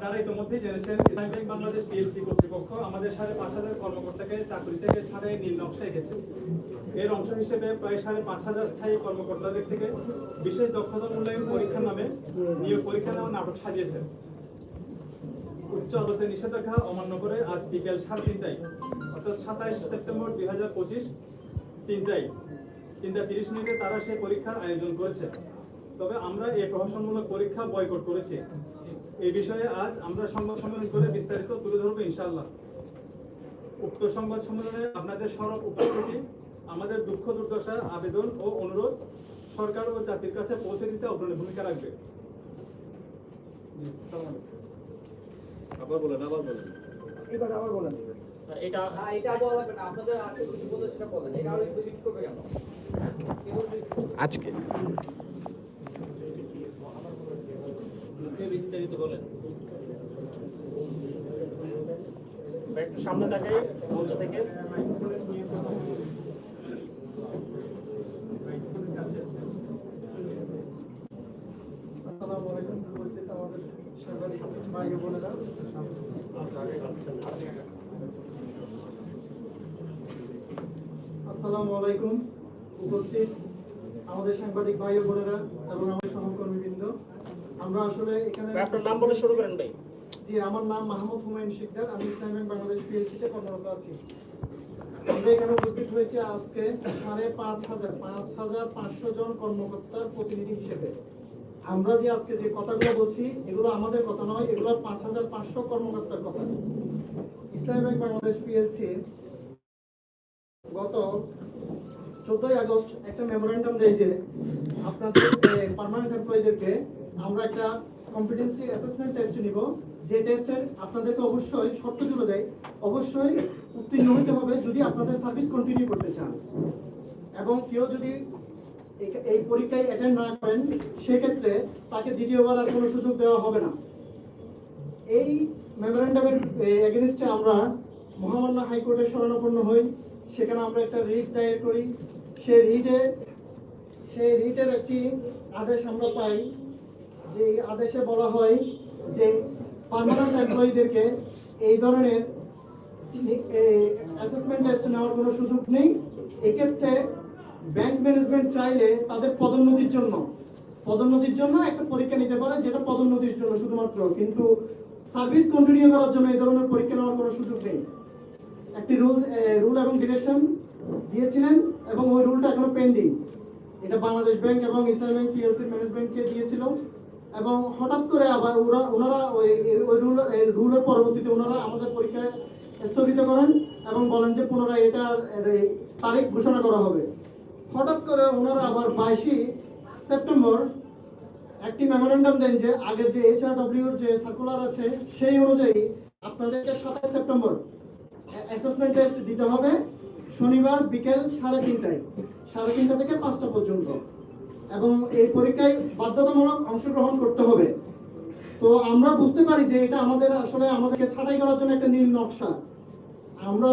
আপনারা ইতিমধ্যেই জেনেছেন, ইসলামী ব্যাংক বাংলাদেশ পিএলসি কর্তৃপক্ষ আমাদের সাড়ে পাঁচ হাজার কর্মকর্তাকে চাকরি থেকে ছাড়ে নীল নকশা এঁকেছে। এর অংশ হিসেবে প্রায় সাড়ে পাঁচ হাজার স্থায়ী কর্মকর্তাদের থেকে বিশেষ দক্ষতা মূল্যায়ন পরীক্ষার নামে নিয়োগ পরীক্ষা নেওয়া নাটক সাজিয়েছে উচ্চ আদালতের নিষেধাজ্ঞা অমান্য করে আজ বিকেল সাড়ে তিনটায়, অর্থাৎ সাতাইশ সেপ্টেম্বর দুই হাজার পঁচিশ তিনটায়, তিনটা তিরিশ মিনিটে তারা সেই পরীক্ষার আয়োজন করেছে। তবে আমরা এই প্রহসনমূলক পরীক্ষা বয়কট করেছি। এই বিষয়ে আজ আমরা সংবাদ সম্মেলন করে বিস্তারিত তুলে ধরবো ইনশাল্লাহ উক্ত সংবাদ সম্মেলনে আপনাদের সরব উপস্থিতি আমাদের দুঃখ দুর্দশার আবেদন ও অনুরোধ সরকার ও জাতির কাছে পৌঁছে দিতে অগ্রণী ভূমিকা রাখবে। আবার বলেন আবার বলেন এবার আবার বলেন এটা না, এটা বলা না। আপনাদের আজকে কিছু বললে সেটা বলেন। এটা আরও একটু লিখতে হবে কেন? আজকে বিস্তারিত বলেন। একটু সামনে তাকাই মঞ্চ থেকে। আসসালামু আলাইকুম উপস্থিত আমাদের সাংবাদিক ভাই বোনেরা। আসসালামু আলাইকুম উপস্থিত আমাদের সাংবাদিক ভাই বোনেরা এবং আমার সহকর্মীবৃন্দ। আমরা আসলে এখানে আপনার নাম বলে শুরু করেন ভাই। জি আমার নাম মাহমুদ হুমায়ুন শিকদার। আমি ইসলাম ব্যাংক বাংলাদেশ পিএলসিতে কর্মরত আছি। আমরা এখানে উপস্থিত হয়েছে আজকে সাড়ে পাঁচ হাজার পাঁচ হাজার পাঁচশো জন কর্মকর্তার প্রতিনিধি হিসেবে। আমরা যে আজকে যে কথাগুলো বলছি এগুলো আমাদের কথা নয় এগুলো পাঁচ হাজার পাঁচশো কর্মকর্তার কথা। ইসলামী ব্যাংক বাংলাদেশ পিএলসি গত চোদ্দই আগস্ট একটা মেমোরেন্ডাম দেয় যে আপনাদের পারমানেন্ট এমপ্লয়ীদেরকে আমরা একটা কম্পিটেন্সি অ্যাসেসমেন্ট টেস্ট নিব। যে টেস্টের আপনাদেরকে অবশ্যই শর্ত জুড়ে দেয়, অবশ্যই উত্তীর্ণ হতে হবে যদি আপনাদের সার্ভিস কন্টিনিউ করতে চান। এবং কেউ যদি এই- পরীক্ষায় অ্যাটেন্ড না করেন, সেক্ষেত্রে তাকে দ্বিতীয়বার আর কোনো সুযোগ দেওয়া হবে না। এই মেমোরেন্ডামের এগেনস্টে আমরা মহামান্য হাইকোর্টে শরণাপন্ন হই। সেখানে আমরা একটা রিট দায়ের করি। সেই রিটে সেই রিটের একটি আদেশ আমরা পাই। যে এই আদেশে বলা হয় যে পার্মানেন্ট এমপ্লয়ীদেরকে এই ধরনের অ্যাসেসমেন্ট টেস্ট নেওয়ার কোনো সুযোগ নেই। এক্ষেত্রে ব্যাংক ম্যানেজমেন্ট চাইলে তাদের পদোন্নতির জন্য পদোন্নতির জন্য একটা পরীক্ষা নিতে পারে যেটা পদোন্নতির জন্য শুধুমাত্র। কিন্তু সার্ভিস কন্টিনিউ করার জন্য এই ধরনের পরীক্ষা নেওয়ার কোনো সুযোগ নেই। একটি রুল রুল এবং ডিরেকশন দিয়েছিলেন এবং ওই রুলটা এখনও পেন্ডিং এটা বাংলাদেশ ব্যাংক এবং ইসলামী ব্যাংক পিএলসি ম্যানেজমেন্টকে দিয়েছিল। এবং হঠাৎ করে আবার ওরা ওনারা ওই ওই রুল রুলের পরবর্তীতে ওনারা আমাদের পরীক্ষায় স্থগিত করেন এবং বলেন যে পুনরায় এটার তারিখ ঘোষণা করা হবে। হঠাৎ করে ওনারা আবার বাইশে সেপ্টেম্বর একটি মেমোরেন্ডাম দেন যে আগের যে এইচআরডব্লিউর যে সার্কুলার আছে, সেই অনুযায়ী আপনাদেরকে সাতাশ সেপ্টেম্বর অ্যাসেসমেন্ট টেস্ট দিতে হবে। শনিবার বিকেল সাড়ে তিনটায়, সাড়ে তিনটা থেকে পাঁচটা পর্যন্ত। এবং এই পরীক্ষায় বাধ্যতামূলক অংশগ্রহণ করতে হবে। তো আমরা বুঝতে পারি যে এটা আমাদের আসলে আমাদেরকে ছাঁটাই করার জন্য একটা নীল নকশা। আমরা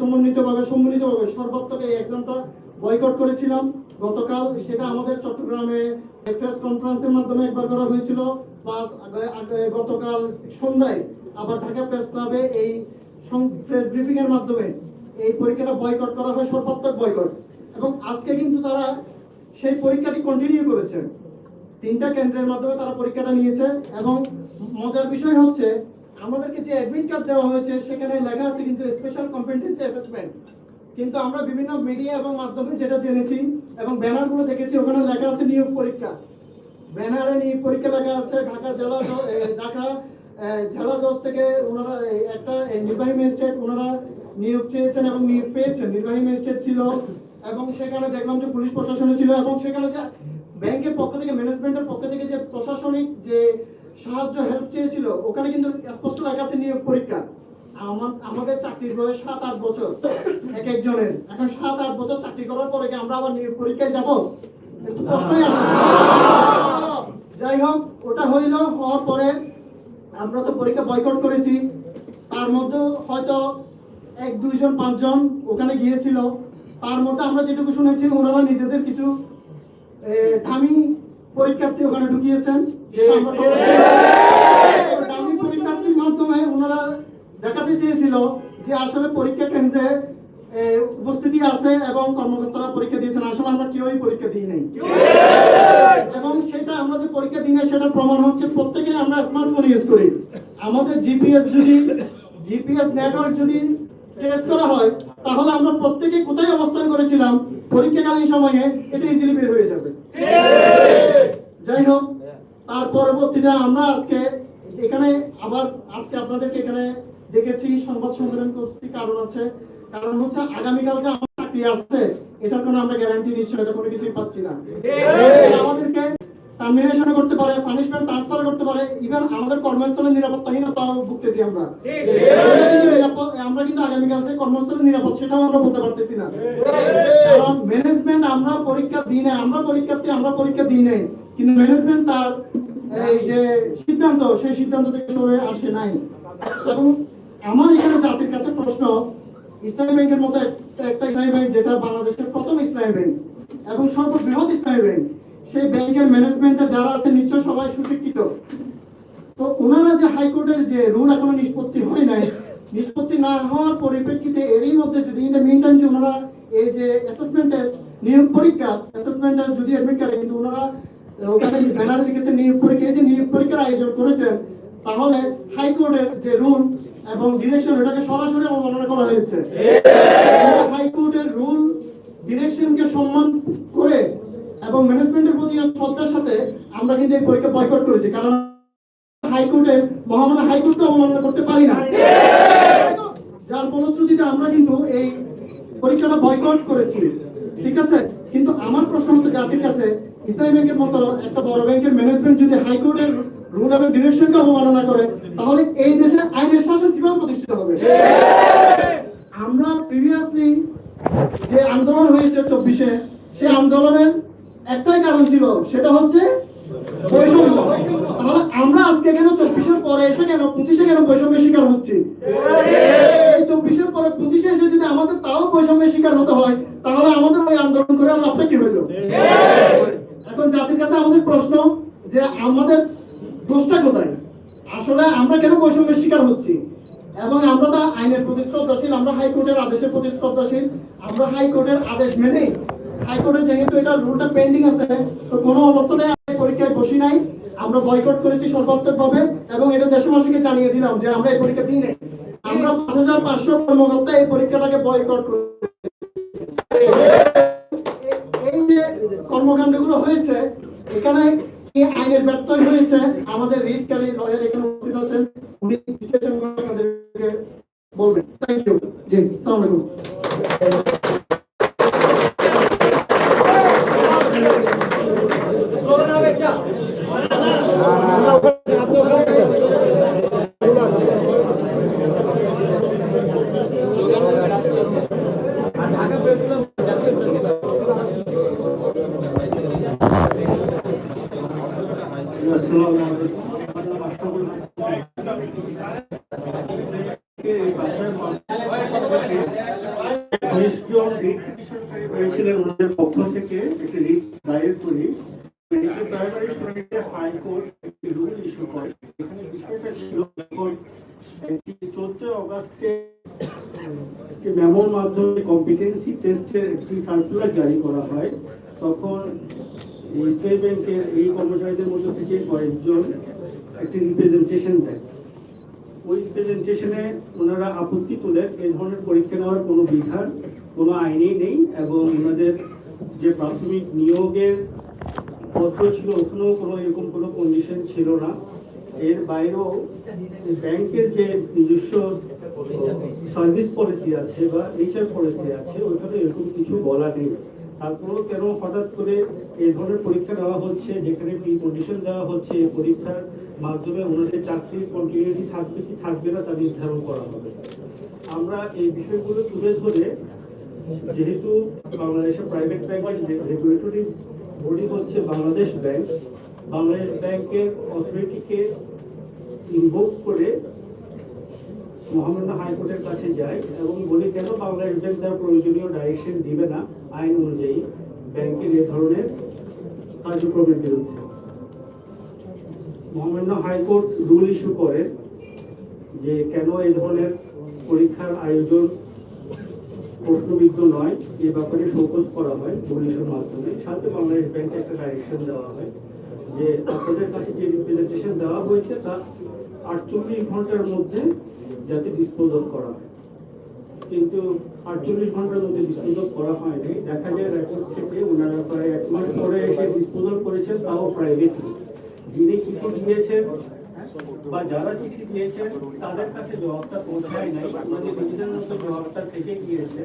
সমন্বিতভাবে সম্মিলিতভাবে সর্বাত্মক এই এক্সামটা বয়কট করেছিলাম। গতকাল সেটা আমাদের চট্টগ্রামে প্রেস কনফারেন্সের মাধ্যমে একবার করা হয়েছিল। প্লাস গতকাল সন্ধ্যায় আবার ঢাকা প্রেস ক্লাবে এই প্রেস ব্রিফিং এর মাধ্যমে এই পরীক্ষাটা বয়কট করা হয়, সর্বাত্মক বয়কট এবং আজকে কিন্তু তারা সেই পরীক্ষাটি কন্টিনিউ করেছে। তিনটা কেন্দ্রের মাধ্যমে তারা পরীক্ষাটা নিয়েছে এবং মজার বিষয় হচ্ছে, আমাদেরকে যে অ্যাডমিট কার্ড দেওয়া হয়েছে, সেখানে লেখা আছে কিন্তু স্পেশাল কম্পিটেন্সি অ্যাসেসমেন্ট কিন্তু আমরা বিভিন্ন মিডিয়া এবং মাধ্যমে যেটা জেনেছি এবং ব্যানারগুলো দেখেছি, ওখানে লেখা আছে নিয়োগ পরীক্ষা। ব্যানারে নিয়োগ পরীক্ষা লেখা আছে, ঢাকা জেলা ঢাকা জেলা জজ থেকে ওনারা একটা নির্বাহী ম্যাজিস্ট্রেট ওনারা নিয়োগ চেয়েছেন এবং নিয়োগ পেয়েছেন। নির্বাহী ম্যাজিস্ট্রেট ছিল এবং সেখানে দেখলাম যে পুলিশ প্রশাসনে ছিল এবং সেখানে যে ব্যাংকের পক্ষ থেকে, ম্যানেজমেন্টের পক্ষ থেকে যে প্রশাসনিক যে সাহায্য হেল্প চেয়েছিল, ওখানে কিন্তু স্পষ্ট লেখা আছে নিয়োগ পরীক্ষা। আমার, আমাদের চাকরির বয়স সাত, আট বছর, এক একজনের। এখন সাত, আট বছর চাকরি করার পরে কি আমরা আবার নিয়োগ পরীক্ষায় যাব? তো প্রশ্নই আসে যাই হোক, ওটা হইল, হওয়ার পরে আমরা তো পরীক্ষা বয়কট করেছি। তার মধ্যে হয়তো এক, দুইজন, পাঁচজন ওখানে গিয়েছিল। তার মধ্যে আমরা যেটুকু শুনেছি ওনারা নিজেদের কিছু দামি পরীক্ষার্থী ওখানে ঢুকিয়েছেন যেটা আমরা- ডামি দেখাতে চেয়েছিল যে আসলে পরীক্ষা কেন্দ্রে উপস্থিতি আছে এবং কর্মকর্তারা পরীক্ষা দিয়েছেন। আসলে আমরা কেউই পরীক্ষা দিই নাই। এবং সেটা আমরা যে পরীক্ষা দিই না সেটা প্রমাণ হচ্ছে প্রত্যেকে আমরা স্মার্টফোন ইউজ করি। আমাদের জিপিএস যদি জিপিএস নেটওয়ার্ক যদি ট্রেস করা হয়, তাহলে আমরা প্রত্যেকে কোথায় অবস্থান করেছিলাম? পরীক্ষাকালীন সময়ে এটা ইজিলি বের হয়ে যাবে। যাই হোক, তার পরবর্তীতে আমরা আজকে এখানে আবার আজকে আপনাদেরকে এখানে দেখেছি, সংবাদ সম্মেলন করছি, কারণ আছে। কারণ হচ্ছে আগামীকাল যে আমার চাকরি আছে, এটার কোনো আমরা গ্যারান্টি নিশ্চয়তা কোনো কিছুই পাচ্ছি না। আমাদেরকে টার্মিনেশন করতে পারে পানিশমেন্ট ট্রান্সফার করতে পারে ইভেন আমাদের কর্মস্থলে নিরাপত্তাহীনতাও ভুগতেছি আমরা। আমরা কিন্তু আগামীকাল যে কর্মস্থলে নিরাপদ, সেটাও আমরা বলতে পারতেছি না। কারণ ম্যানেজমেন্ট আমরা পরীক্ষা দিই না আমরা পরীক্ষার্থী, আমরা পরীক্ষা দিই নাই। কিন্তু ম্যানেজমেন্ট তার এই যে সিদ্ধান্ত, সেই সিদ্ধান্ত থেকে সরে আসে নাই। এবং আমার এখানে জাতির কাছে প্রশ্ন, ইসলামী ব্যাংকের মতো একটা ইসলামী ব্যাংক যেটা বাংলাদেশের প্রথম ইসলামী ব্যাংক এবং সর্ববৃহৎ ইসলামী ব্যাংক সেই ব্যাংকের ম্যানেজমেন্টে যারা আছে নিশ্চয় সবাই সুশিক্ষিত। তো ওনারা যে হাইকোর্টের যে রুল এখনও নিষ্পত্তি হয় নাই নিষ্পত্তি না হওয়ার পরিপ্রেক্ষিতে এরই মধ্যে যদি ইন দ্য মিন টাইম যে ওনারা এই যে অ্যাসেসমেন্ট টেস্ট নিয়োগ পরীক্ষা অ্যাসেসমেন্ট টেস্ট যদি অ্যাডমিট করে কিন্তু ওনারা ওখানে ব্যানারে লিখেছে নিয়োগ পরীক্ষা এই যে নিয়োগ পরীক্ষার আয়োজন করেছেন তাহলে হাইকোর্টের যে রুল এবং ডিরেকশন এটাকে সরাসরি অবমাননা করা হয়েছে। হাইকোর্টের রুল ডিরেকশনকে সম্মান করে এবং ম্যানেজমেন্টের প্রতি শ্রদ্ধার সাথে আমরা কিন্তু এই পরীক্ষা বয়কট করেছি। কারণ হাইকোর্টের, মহামান্য হাইকোর্টকে অবমাননা করতে পারি না। যার ফলশ্রুতিতে আমরা কিন্তু এই পরীক্ষাটা বয়কট করেছি। ঠিক আছে? কিন্তু আমার প্রশ্ন হচ্ছে জাতির কাছে, ইসলামী ব্যাংকের মতো একটা বড় ব্যাংকের ম্যানেজমেন্ট যদি হাইকোর্টের রুল এবং ডিরেকশনকে অবমাননা করে, তাহলে এই দেশে আইনের শাসন কীভাবে প্রতিষ্ঠিত হবে? আমরা প্রিভিয়াসলি যে আন্দোলন হয়েছে চব্বিশে, সেই আন্দোলনের একটাই কারণ ছিল, সেটা হচ্ছে বৈষম্য। তাহলে আমরা আজকে কেন চব্বিশের পরে এসে কেন পঁচিশে কেন বৈষম্যের শিকার হচ্ছি? চব্বিশের পরে পঁচিশে এসে যদি আমাদের তাও বৈষম্যের শিকার হতে হয়, তাহলে আমাদের ওই আন্দোলন করে লাভটা কি হইল? এখন জাতির কাছে আমাদের প্রশ্ন যে আমাদের দোষটা কোথায়? আসলে আমরা কেন বৈষম্যের শিকার হচ্ছি? এবং আমরা তো আইনের প্রতি শ্রদ্ধাশীল, আমরা হাইকোর্টের আদেশের প্রতি শ্রদ্ধাশীল, আমরা হাইকোর্টের আদেশ মেনে হাইকোর্টে যেহেতু এটা রুলটা পেন্ডিং আছে, তো কোনো অবস্থাতে পরীক্ষায় বসি নাই। আমরা বয়কট করেছি সর্বাত্মকভাবে এবং এটা দেশবাসীকে জানিয়ে দিলাম যে আমরা এই পরীক্ষা দিই নাই আমরা পাঁচ হাজার পাঁচশো কর্মকর্তা এই পরীক্ষাটাকে বয়কট করি এই যে কর্মকাণ্ডগুলো হয়েছে, এখানে এই আইনের হয়েছে? আমাদের রিটকারী লয়ার এখানে উপস্থিত আছেন, উনি বলবেন। থ্যাংক ইউ জি, আসসালামু হয়, তখন স্টেট ব্যাংকের এই কর্মচারীদের মধ্যে থেকে কয়েকজন একটি রিপ্রেজেন্টেশন দেয়। ওই প্রেজেন্টেশনে ওনারা আপত্তি তুলে এই ধরনের পরীক্ষা নেওয়ার কোনো বিধান, কোনো আইনেই নেই এবং ওনাদের যে প্রাথমিক নিয়োগের পত্র ছিল, ওখানেও কোনো এরকম কোনো কন্ডিশন ছিল না। এর বাইরেও ব্যাংকের যে নিজস্ব সার্ভিস পলিসি আছে বা এইচআর পলিসি আছে, ওইখানে এরকম কিছু বলা নেই। তারপরেও কেন হঠাৎ করে এই ধরনের পরীক্ষা দেওয়া হচ্ছে, যেখানে কি কন্ডিশন দেওয়া হচ্ছে, এই পরীক্ষার মাধ্যমে ওনাদের চাকরির কন্টিনিউটি থাকবে কি থাকবে না তা নির্ধারণ করা হবে। আমরা এই বিষয়গুলো তুলে ধরে যেহেতু বাংলাদেশের প্রাইভেট ব্যাংকের রেগুলেটরি বডি হচ্ছে বাংলাদেশ ব্যাংক বাংলাদেশ ব্যাংকের অথরিটিকে ইনভোক করে মহামান্য হাইকোর্টের কাছে যায় এবং বলি, কেন বাংলাদেশ ব্যাংক তার প্রয়োজনীয় ডাইরেকশন দিবে না? আইন অনুযায়ী ব্যাংকের এ ধরনের কার্যক্রমের বিরুদ্ধে। মহামান্য হাইকোর্ট রুল ইস্যু করে যে কেন এই ধরনের পরীক্ষার আয়োজন প্রশ্নবিদ্ধ নয়, এ ব্যাপারে শোকজ করা হয় পুলিশের মাধ্যমে। সাথে বাংলাদেশ ব্যাংকে একটা ডাইরেকশন দেওয়া হয় যে আপনাদের কাছে যে রিপ্রেজেন্টেশন দেওয়া হয়েছে তা আটচল্লিশ ঘণ্টার মধ্যে যাতে ডিসপোজাল করা হয়। কিন্তু আটচল্লিশ ঘণ্টার মধ্যে ডিসপোজাল করা হয়নি দেখা যায় রেকর্ড থেকে ওনারা প্রায় এক মাস পরে এসে ডিসপোজাল করেছেন, তাও প্রাইভেটলি যিনি চিঠি দিয়েছেন বা যারা চিঠি দিয়েছেন, তাদের কাছে জবাবটা পৌঁছায় নাই। ওনাদের নিজেদের মতো জবাবটা থেকে গিয়েছে।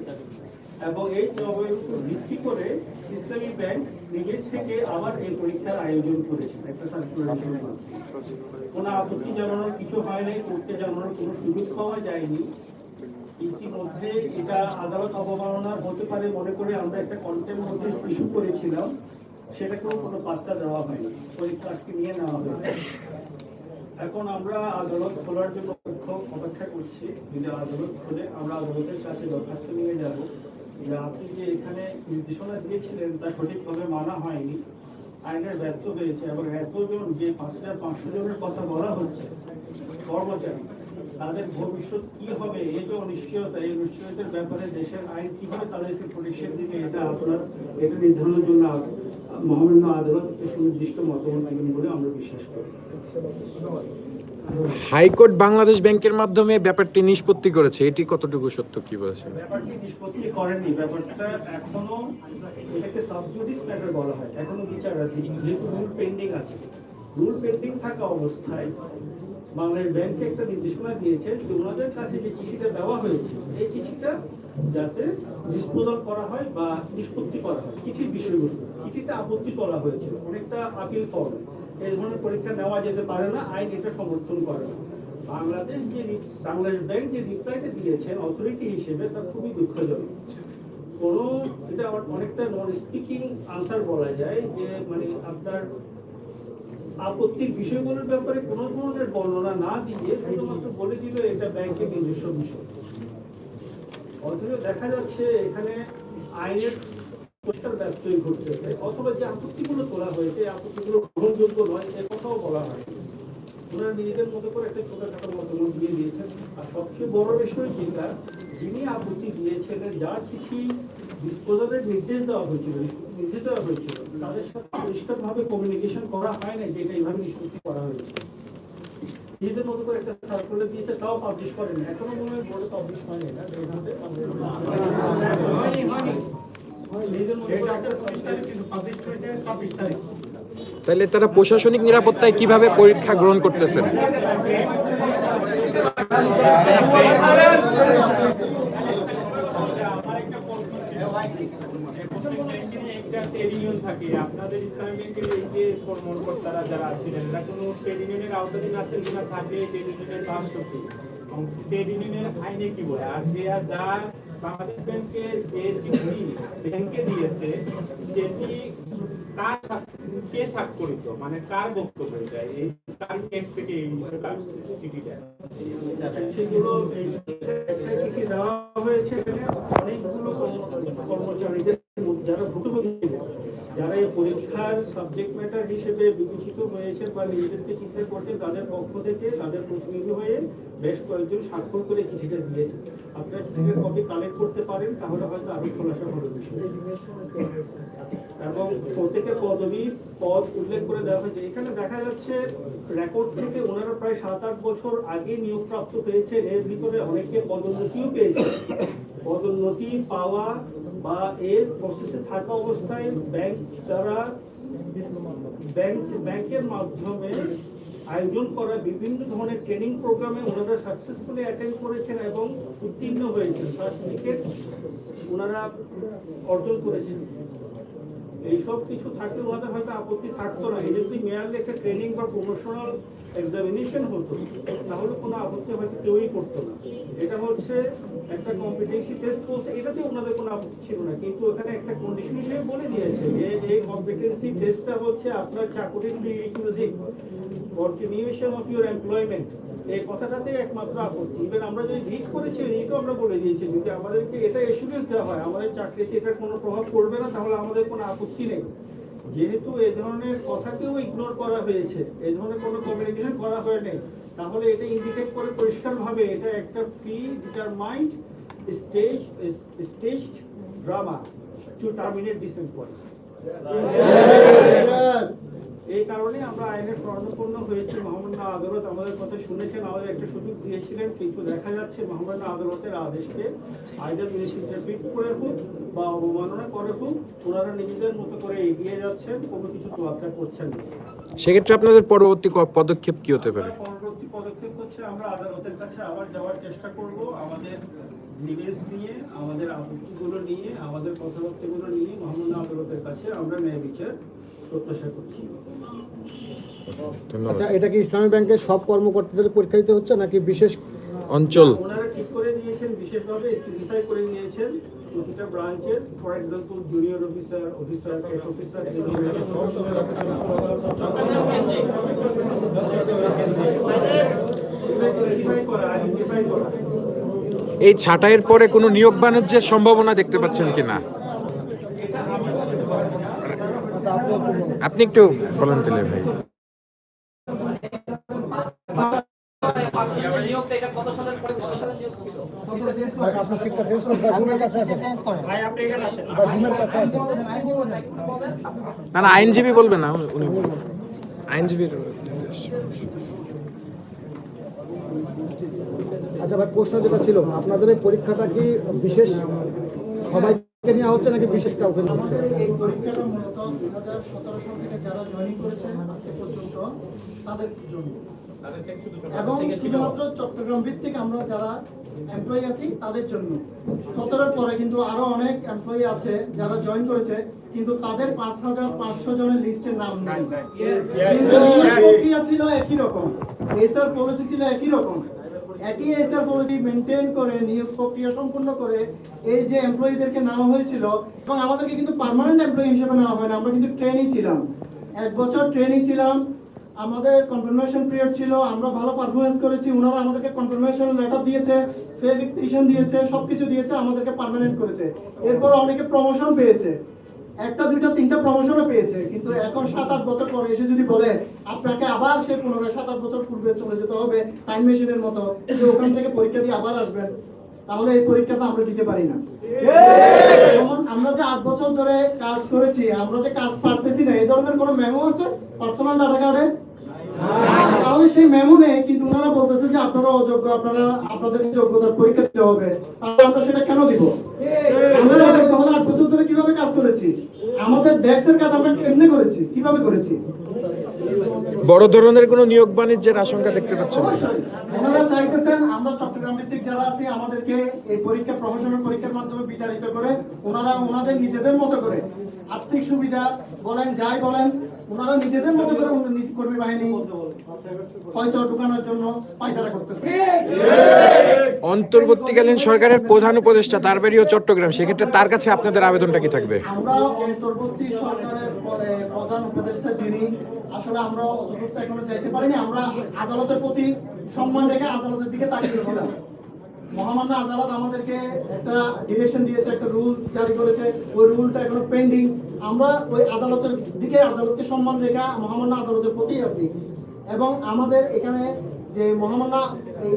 এবং এই জবাবের উপর ভিত্তি করে ইসলামী ব্যাংক নিজের থেকে আবার এই পরীক্ষার আয়োজন করেছে। একটা সার্কুলারেশন কোনো আপত্তি জানানোর কিছু হয় নাই করতে জানানোর কোনো সুযোগ পাওয়া যায়নি। ইতিমধ্যে এটা আদালত অবমাননা হতে পারে মনে করে আমরা একটা কন্টেন্ট নোটিশ ইস্যু করেছিলাম, সেটাকেও কোনো পাত্তা দেওয়া হয়নি। পরীক্ষা আজকে নিয়ে নেওয়া হয়েছে। এখন আমরা আদালত খোলার জন্য অপেক্ষ- অপেক্ষা করছি। যদি আদালত খোলে, আমরা আদালতের কাছে দরখাস্ত নিয়ে যাব। যে আপনি যে এখানে নির্দেশনা দিয়েছিলেন, তা সঠিকভাবে মানা হয়নি। আইনের ব্যর্থ হয়েছে এবং এতজন যে পাঁচ হাজার পাঁচশো জনের কথা বলা হচ্ছে কর্মচারী তাদের ভবিষ্যৎ কি হবে এই যে অনিশ্চয়তা এই অনিশ্চয়তার ব্যাপারে দেশের আইন কীভাবে তাদেরকে প্রোটেকশন দিবে এটা আপনার এটা নির্ধারণের জন্য মহামান্য আদালত সুনির্দিষ্ট মতামত দেবেন বলে আমরা বিশ্বাস করি। হাইকোর্ট বাংলাদেশ ব্যাংকের মাধ্যমে ব্যাপারটি নিষ্পত্তি করেছে এটি কতটুকু সত্য কি বলেছেন? ব্যাপারটি নিষ্পত্তি করেনি ব্যাপারটা এখনও এটাকে সাবজুডিস ম্যাটার বলা হয় এখনও বিচারাধীন যেহেতু রুল পেন্ডিং আছে। রুল পেন্ডিং থাকা অবস্থায় বাংলাদেশ ব্যাংকে একটা নির্দেশনা দিয়েছে যে ওনাদের কাছে যে চিঠিটা দেওয়া হয়েছে, এই চিঠিটা যাতে ডিসপোজাল করা হয় বা নিষ্পত্তি করা হয়, চিঠির বিষয়বস্তু, চিঠিতে আপত্তি করা হয়েছে, অনেকটা আপিল ফর্ম এই ধরনের পরীক্ষা নেওয়া যেতে পারে না, আইন এটা সমর্থন করে না। বাংলাদেশ যে বাংলাদেশ ব্যাংক যে রিপ্লাইটা দিয়েছেন অথরিটি হিসেবে তা খুবই দুঃখজনক। কোনো, এটা অনেকটা নন স্পিকিং আনসার বলা যায় যে মানে আপনার আপত্তির বিষয়গুলোর ব্যাপারে কোনো ধরনের বর্ণনা না দিয়ে শুধুমাত্র বলে দিল এটা ব্যাংকের নিজস্ব বিষয়। অথচ দেখা যাচ্ছে এখানে আইনের পরিষ্কার ঘটতেছে, অথবা যে আপত্তিগুলো তোলা হয়েছে আপত্তিগুলো গ্রহণযোগ্য নয়, এ কথাও বলা হয় ওনারা নিজেদের মতো করে একটা ছোটখাটো মতামত দিয়ে দিয়েছেন। আর সবচেয়ে বড় বিষয় যেটা, যিনি আপত্তি দিয়েছিলেন যার চিঠি নির্দেশ দেওয়া হয়েছিল, নির্দেশ দেওয়া হয়েছিল। তাদের সাথে পরিষ্কারভাবে কমিউনিকেশন করা হয় না যে এটা এইভাবে নিষ্পত্তি করা নিজেদের মতো করে একটা সার্কুলার দিয়েছে, তাও পাবলিশ এখনও মনে হয় বোর্ডে পাবলিশ হয়নি না তাহলে তারা প্রশাসনিক নিরাপত্তায় কীভাবে পরীক্ষা গ্রহণ করতেছেন আমার একটা প্রশ্ন ছিল প্রত্যেক ব্যাংকেরই একটা ইউনিয়ন থাকে, আপনাদের ইসলামী ব্যাংকের এই যে কর্মকর্তারা যারা আছিলেন এরা কোনো ট্রেড ইউনিয়নের আওতাধীন আছেন থাকে ট্রেড ইউনিয়নের ট্রেড ইউনিয়নের আইনে কি বলে? আর যে যা বাংলাদেশ ব্যাংকের যে ব্যাংকে দিয়েছে, সেটি কার কে স্বাক্ষরিত? মানে কার বক্তব্য এই কেস থেকে এই চিঠিটা? সেগুলো দেওয়া হয়েছে? অনেকগুলো কর্মচারীদের যারা ভুক্তভোগী যারা এই পরীক্ষার সাবজেক্ট ম্যাটার হিসেবে বিবেচিত হয়েছে বা নিজেদেরকে চিন্তা করছে তাদের পক্ষ থেকে তাদের প্রতিনিধি হয়ে বেশ কয়েকজন স্বাক্ষর করে চিঠিটা দিয়েছে। আপনারা চিঠিটার কপি কালেক্ট করতে পারেন, তাহলে হয়তো আরও খোলাসা হবে। এবং প্রত্যেকের পদবি, পদ উল্লেখ করে দেওয়া হয়েছে। এখানে দেখা যাচ্ছে রেকর্ড থেকে ওনারা প্রায় সাত আট বছর আগে নিয়োগপ্রাপ্ত পেয়েছেন এর ভিতরে অনেকে পদোন্নতিও পেয়েছে। পদোন্নতি পাওয়া বা এর প্রসেসে থাকা অবস্থায় ব্যাংক দ্বারা ব্যাংক ব্যাংকের মাধ্যমে আয়োজন করা বিভিন্ন ধরনের ট্রেনিং প্রোগ্রামে ওনারা সাকসেসফুলি অ্যাটেন্ড করেছেন এবং উত্তীর্ণ হয়েছেন। সার্টিফিকেট ওনারা অর্জন করেছেন। এইসব কিছু থাকলে ওনাদের হয়তো আপত্তি থাকতো না। এই যদি মেয়ারলি একটা ট্রেনিং বা প্রমোশনাল এক্সামিনেশন হতো। তাহলে কোনো আপত্তি হয়তো কেউই করতো না। এটা হচ্ছে একটা কম্পিটেন্সি টেস্ট বলছে এটাতে ওনাদের কোনো আপত্তি ছিল না। কিন্তু ওখানে একটা কন্ডিশন হিসেবে বলে দিয়েছে যে এই কম্পিটেন্সি টেস্টটা হচ্ছে আপনার চাকরির prerequisite continuation of your employment এই কথাটাতে একমাত্র আপত্তি। ইভেন আমরা যদি রিট করেছি রিটও আমরা বলে দিয়েছি। যদি আমাদেরকে এটা এসুরেন্স দেওয়া হয়, আমাদের চাকরিতে এটার কোনো প্রভাব পড়বে না, তাহলে আমাদের কোনো আপত্তি নেই। যেহেতু এ ধরনের কথাকেও ইগনোর করা হয়েছে, এ ধরনের কোনো কমিউনিকেশন করা হয় নাই তাহলে এটা ইন্ডিকেট করে পরিষ্কারভাবে এটা একটা pre determined stage stage drama to terminate decent employees এই কারণে আমরা আইনের স্বর্ণপূর্ণ হয়েছি। মহামান্য আদালত আমাদের কথা শুনেছেন আমাদের একটা সুযোগ দিয়েছিলেন কিন্তু দেখা যাচ্ছে মহামান্য আদালতের আদেশকে আইদার মিসইন্টারপ্রিট করে হোক বা অবমাননা করে হোক ওনারা নিজেদের মতো করে এগিয়ে যাচ্ছেন কোনো কিছু তোয়াক্কা করছেন না। সেক্ষেত্রে আপনাদের পরবর্তী পদক্ষেপ কি হতে পারে? পরবর্তী পদক্ষেপ হচ্ছে আমরা আদালতের কাছে আবার যাওয়ার চেষ্টা করব আমাদের নিবেশ নিয়ে আমাদের আপত্তিগুলো নিয়ে আমাদের কথাবার্তাগুলো নিয়ে মহামান্য আদালতের কাছে আমরা ন্যায় বিচার প্রত্যাশা করছি। আচ্ছা এটা কি ইসলামী ব্যাংকের সব কর্মকর্তাদের পরীক্ষা দিতে হচ্ছে নাকি বিশেষ অঞ্চল? ওনারা ঠিক করে নিয়েছেন বিশেষভাবে স্পেসিফাই করে নিয়েছেন প্রতিটা ব্রাঞ্চের for example junior officer officer cash officer specify করা আইডেন্টিফাই করা। এই ছাঁটাইয়ের পরে কোনো নিয়োগ বাণিজ্যের সম্ভাবনা দেখতে পাচ্ছেন কিনা আপনি একটু বলেন তাহলে ভাই নিয়োগটা এটা কত সালের পরে কত সালের নিয়োগ ছিল ভাই, আপনার সিটটা চেঞ্জ করুন ভাই, ঘুমের কাছে আছে ভাই আপনি এখানে আসেন একটু ঘুমের কাছে আছে না না, আইনজীবী বলবেন না, উনি- আইনজীবীর আচ্ছা ভাই, প্রশ্ন যেটা ছিল, আপনাদের এই পরীক্ষাটা কি বিশেষ সবাইকে নেওয়া হচ্ছে নাকি বিশেষ কাউকে আমাদের এই পরীক্ষাটা মূলত দুই হাজার সতেরো সাল থেকে যারা জয়েন করেছে আজকে পর্যন্ত তাদের জন্য। এবং শুধুমাত্র চট্টগ্রাম ভিত্তিক আমরা যারা এমপ্লয়ি আছি তাদের জন্য। সতেরোর পরে কিন্তু আরও অনেক এমপ্লয়ি আছে যারা জয়েন করেছে কিন্তু তাদের পাঁচ হাজার পাঁচশো জনের লিস্টের নাম নাই। ছিল একই রকম। এসআর পলিসি ছিল একই রকম। একই এসআর পলিসি মেনটেন করে, নিয়োগ প্রক্রিয়া সম্পূর্ণ করে এই যে এমপ্লয়ীদেরকে নেওয়া হয়েছিল, এবং আমাদেরকে কিন্তু পার্মানেন্ট এমপ্লয়ি হিসেবে নেওয়া হয় না আমরা কিন্তু ট্রেনই ছিলাম। এক বছর ট্রেনই ছিলাম, আমাদের কনফার্মেশন পিরিয়ড ছিল, আমরা ভালো পারফরমেন্স করেছি ওনারা আমাদেরকে কনফার্মেশন লেটার দিয়েছে পে দিয়েছে, সবকিছু দিয়েছে, আমাদেরকে পার্মানেন্ট করেছে। এরপর অনেকে প্রমোশন পেয়েছে। একটা, দুইটা, তিনটা প্রমোশনও পেয়েছে। কিন্তু এখন সাত আট বছর পরে এসে যদি বলে, আপনাকে আবার সে পুনরায় সাত আট বছর পূর্বে চলে যেতে হবে টাইম মেশিনের মতো, যে ওখান থেকে পরীক্ষা দিয়ে আবার আসবেন তাহলে এই পরীক্ষাটা আমরা দিতে পারি না। যেমন আমরা যে আট বছর ধরে কাজ করেছি, আমরা যে কাজ পারতেছি না, এই ধরনের কোনো মেমো আছে? পার্সোনাল ডাটা কার্ডে সেই মেমো নেই কিন্তু ওনারা বলতেছে যে আপনারা অযোগ্য আপনারা আপনাদের যোগ্যতার পরীক্ষা দিতে হবে। তাহলে আমরা সেটা কেন দিব? আমরা অযোগ্য হলে আট বছর ধরে কীভাবে কাজ করেছি? আমাদের ডেস্কের কাজ আমরা কেমনে করেছি? কীভাবে করেছি? বড় ধরনের কোনো নিয়োগ বাণিজ্যের আশঙ্কা দেখতে পাচ্ছেন ওনারা চাইতেছেন যারা আছি আমাদেরকে এই পরীক্ষা প্রফেশনাল পরীক্ষার মাধ্যমে বিতাড়িত করে ওনারা ওনাদের নিজেদের মতো করে আর্থিক সুবিধা বলেন যাই বলেন ওনারা নিজেদের মতো করে নিজ কর্মী বাহিনী হয়তো ঢুকানোর জন্য পায়তারা করতেছে। অন্তর্বর্তীকালীন সরকারের প্রধান উপদেষ্টা তার বাড়িও চট্টগ্রাম সেক্ষেত্রে তার কাছে আপনাদের আবেদনটা কি থাকবে? আমরা অন্তর্বর্তী সরকারের প্রধান উপদেষ্টা যিনি আসলে আমরা অতদূর এখনও যাইতে পারিনি আমরা আদালতের প্রতি সম্মান রেখে আদালতের দিকে তাকিয়েছিলাম। মহামান্য আদালত আমাদেরকে একটা ডিরেকশন দিয়েছে, একটা রুল জারি করেছে। ওই রুলটা এখনও পেন্ডিং। আমরা ওই আদালতের দিকে আদালতকে সম্মান রেখে মহামান্য আদালতের প্রতি আছি। এবং আমাদের এখানে যে মহামান্য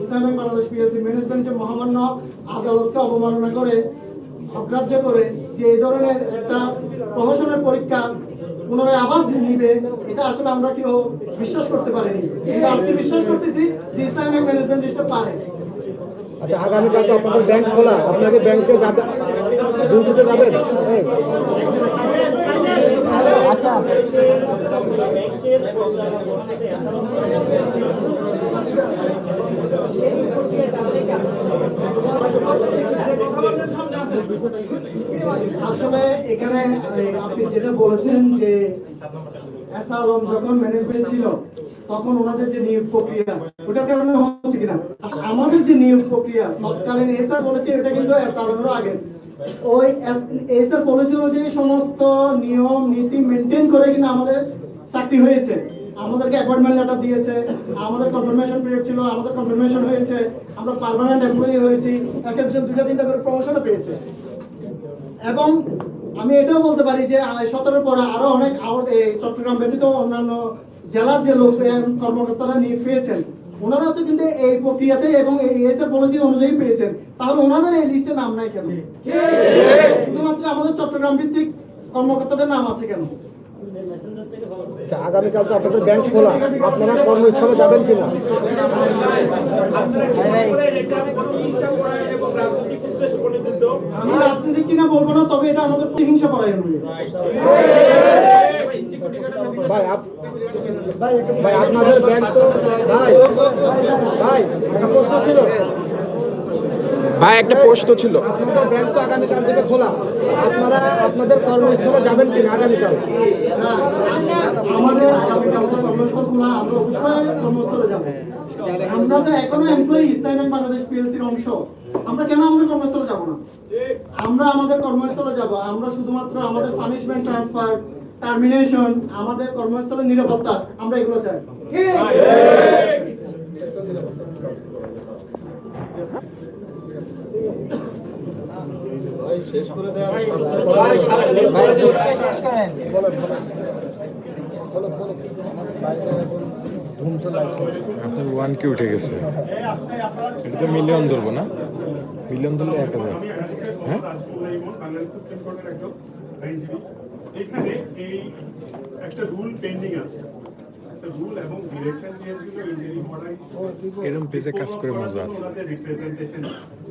ইসলামিক বাংলাদেশ পিএলসি ম্যানেজমেন্ট যে মহামান্য আদালতকে অবমাননা করে, অগ্রাহ্য করে যে এই ধরনের একটা প্রহসনের পরীক্ষা পুনরায় আবার নিবে, এটা আসলে আমরা কেউ বিশ্বাস করতে পারিনি। কিন্তু আজকে বিশ্বাস করতেছি যে ইসলামিক ম্যানেজমেন্ট পারে। আচ্ছা আগামীকাল তো আপনাদের ব্যাংক খোলা আপনাকে ব্যাংকে যাবেন ডিউটিতে যাবেন হ্যাঁ। আসলে এখানে আপনি যেটা বলেছেন যে এস আলম যখন ম্যানেজমেন্ট ছিল তখন ওনাদের যে নিয়োগ প্রক্রিয়া ওটার কারণে হচ্ছে কিনা? আমাদের যে নিয়োগ প্রক্রিয়া, তৎকালীন এসআর বলেছে এটা কিন্তু এস আলমেরও আগে। ওই এসআর পলিসি অনুযায়ী সমস্ত নিয়ম, নীতি মেনটেন করে কিন্তু আমাদের চাকরি হয়েছে। আমাদেরকে অ্যাপয়েন্টমেন্ট লেটার দিয়েছে, আমাদের কনফার্মেশন পিরিয়ড ছিল, আমাদের কনফার্মেশন হয়েছে, আমরা পার্মানেন্ট এমপ্লয়ি হয়েছি, এক একজন দুটা তিনটা করে প্রমোশনও পেয়েছে। এবং আমি এটাও বলতে পারি যে সতেরোর পরে আরও অনেক চট্টগ্রাম ব্যতীত অন্যান্য জেলার যে লোক কর্মকর্তারা নিয়োগ পেয়েছেন ওনারা তো কিন্তু এই প্রক্রিয়াতে এবং এই এসএ পলিসি অনুযায়ী পেয়েছেন। তাহলে ওনাদের এই লিস্টে নাম নাই কেন? শুধুমাত্র আমাদের চট্টগ্রাম ভিত্তিক কর্মকর্তাদের নাম আছে কেন? আচ্ছা, আগামীকাল তো আপনাদের ব্যাংক খোলা। আপনারা কর্মস্থলে যাবেন কিনা? আমি রাজনীতি কিনা বলব না তবে এটা আমাদের প্রতিহিংসা পরায়ণ ভাই ভাই আপনাদের ব্যাংক তো ভাই ভাই একটা প্রশ্ন ছিল। ভাই একটা প্রশ্ন ছিল। আপনাদের ব্যাংক তো আগামীকাল থেকে খোলা। আপনারা আপনাদের কর্মস্থলে যাবেন কিনা আগামীকাল? আমাদের আগামীকাল তো কর্মস্থল খোলা আমরা অবশ্যই কর্মস্থলে যাব। আমরা তো এখনও এমপ্লয়ি ইসলাম ব্যাংক বাংলাদেশ পিএলসির অংশ। আমরা কেন আমাদের কর্মস্থলে যাব না? আমরা আমাদের কর্মস্থলে যাব। আমরা শুধুমাত্র আমাদের পানিশমেন্ট ট্রান্সফার টার্মিনেশন আমাদের কর্মস্থলের নিরাপত্তা, আমরা এগুলো চাই। ওয়ান কে উঠে গেছে। এটা তো মিলিয়ন ধরবো না? মিলিয়ন ধরলে এক হাজার। হ্যাঁ? এখানে এই একটা রুল পেন্ডিং আছে। একটা রুল এবং ডিরেকশন দিয়েছিল ইঞ্জিনিয়ারিং অর্ডার এরম পেজে কাজ করে মজা আছে।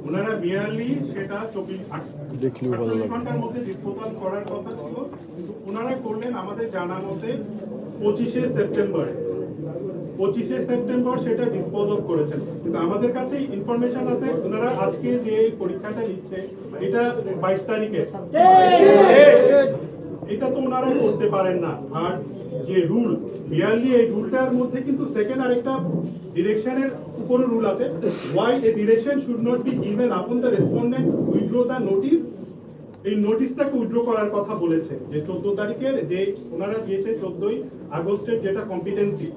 ওনারা মিয়ারলি সেটা চব্বিশ দেখলেও ভালো লাগবে। ঘণ্টার মধ্যে ডিসপোজাল করার কথা ছিল। কিন্তু ওনারা করলেন আমাদের জানা মতে পঁচিশে সেপ্টেম্বর। পঁচিশে সেপ্টেম্বর সেটা ডিসপোজ অফ করেছেন। কিন্তু আমাদের কাছে ইনফরমেশন আছে। ওনারা আজকে যে পরীক্ষাটা নিচ্ছে এটা বাইশ তারিখে। এটা তো ওনারা করতে পারেন না। আর যে রুল বিয়ারলি এই রুলটার মধ্যে কিন্তু সেকেন্ড আরেকটা ডিরেকশনের উপরে রুল আছে। Why a direction should not be given upon the respondent withdraw the notice এই নোটিশটাকে উইথড্র করার কথা বলেছে। যে চোদ্দ তারিখের যে ওনারা দিয়েছে চোদ্দই আগস্টের যেটা কম্পিটেন্সি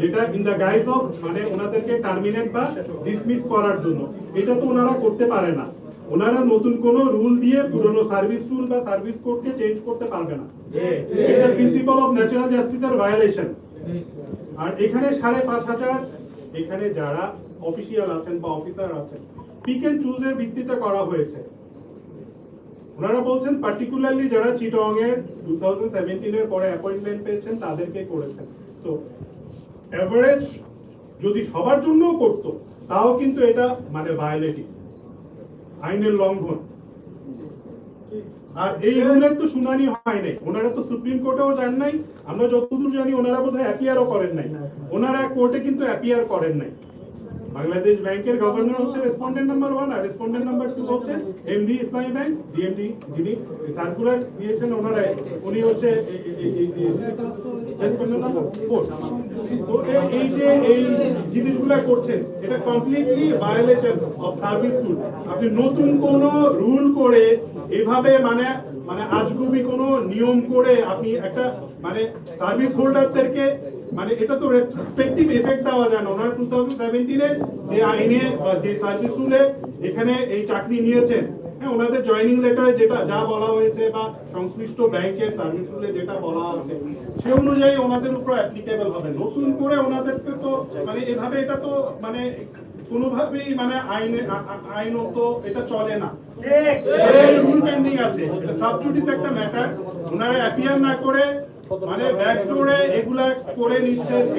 যেটা ইন দ্য গাইজ অফ মানে ওনাদেরকে টার্মিনেট বা ডিসমিস করার জন্য। এটা তো ওনারা করতে পারে না। ওনারা নতুন কোন রুল দিয়ে পুরনো সার্ভিস রুল বা সার্ভিস কোডকে চেঞ্জ করতে পারবে না। এটা প্রিন্সিপাল অফ ন্যাচারাল জাস্টিসের ভায়োলেশন আর এখানে সাড়ে পাঁচ হাজার, এখানে যারা অফিসিয়াল আছেন বা অফিসার আছেন পিক এন্ড চুজের ভিত্তিতে করা হয়েছে। ওনারা বলছেন পার্টিকুলারলি যারা চিটং এর টু থাউজেন্ড সেভেন্টিনের পরে অ্যাপয়েন্টমেন্ট পেয়েছেন, তাদেরকে করেছেন। তো অ্যাভারেজ যদি সবার জন্যও করতো, তাও কিন্তু এটা মানে ভায়োলেটিভ আইনের লঙ্ঘন। আর এই রুলের তো শুনানি হয় নাই। ওনারা তো সুপ্রিম কোর্টেও যান নাই। আমরা যতদূর জানি, ওনারা বোধহয় অ্যাপিয়ারও করেন নাই। ওনারা কোর্টে কিন্তু অ্যাপিয়ার করেন নাই। বাংলাদেশ ব্যাংকের গভর্নর হচ্ছে রেসপন্ডেন্ট নাম্বার ওয়ান আর রেসপন্ডেন্ট নাম্বার টু হচ্ছে এমডি ইসলামী ব্যাংক ডিএমডি যিনি সার্কুলার দিয়েছেন ওনারাই। উনি হচ্ছে এই যে এই জিনিসগুলা করছেন, এটা completely violation of service rule আপনি নতুন কোন রুল করে এভাবে মানে মানে আজগুবি কোন নিয়ম করে আপনি একটা মানে সার্ভিস হোল্ডারদেরকে মানে এটা তো রেসপেক্টিভ এফেক্ট দেওয়া যায় না। ওনারা টু থাউজেন্ড সেভেন্টিনে যে আইনে বা যে সার্ভিস রুলে এখানে এই চাকরি নিয়েছেন। হ্যাঁ ওনাদের জয়নিং লেটারে যেটা যা বলা হয়েছে বা সংশ্লিষ্ট ব্যাংকের সার্ভিস রুলে যেটা বলা আছে সে অনুযায়ী ওনাদের উপর অ্যাপ্লিকেবল হবে। নতুন করে ওনাদেরকে তো মানে এভাবে এটা তো মানে কোনোভাবেই মানে আইনে আ- আ- আইনত এটা চলে না। রুল পেন্ডিং আছে। সাবজুডিস একটা ম্যাটার ওনারা অ্যাপিয়ার না করে মানে ব্যাক ডোরে এগুলা করে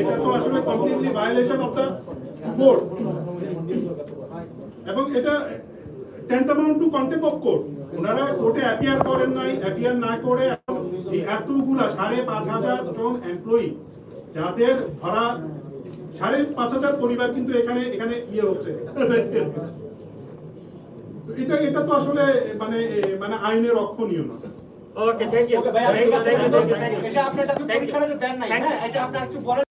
এটা তো আসলে কমপ্লিটলি ভায়োলেশন অফ কোর্ট এবং এটা টু কন্টেম্প অফ কোর্ট ওনারা কোর্টে অ্যাপিয়ার করেন নাই অ্যাপিয়ার না করে এই এতগুলা সাড়ে পাঁচ হাজার জন এমপ্লয়ি যাদের ধরা সাড়ে পাঁচ হাজার পরিবার কিন্তু এখানে এখানে ইয়ে হচ্ছে। এটা এটা তো আসলে মানে মানে আইনের অক্ষণীয় okay thank you thank you thank you thank you এটা আপনার কাছে পরীক্ষাটা দেন নাই হ্যাঁ এটা আপনার একটু বলেন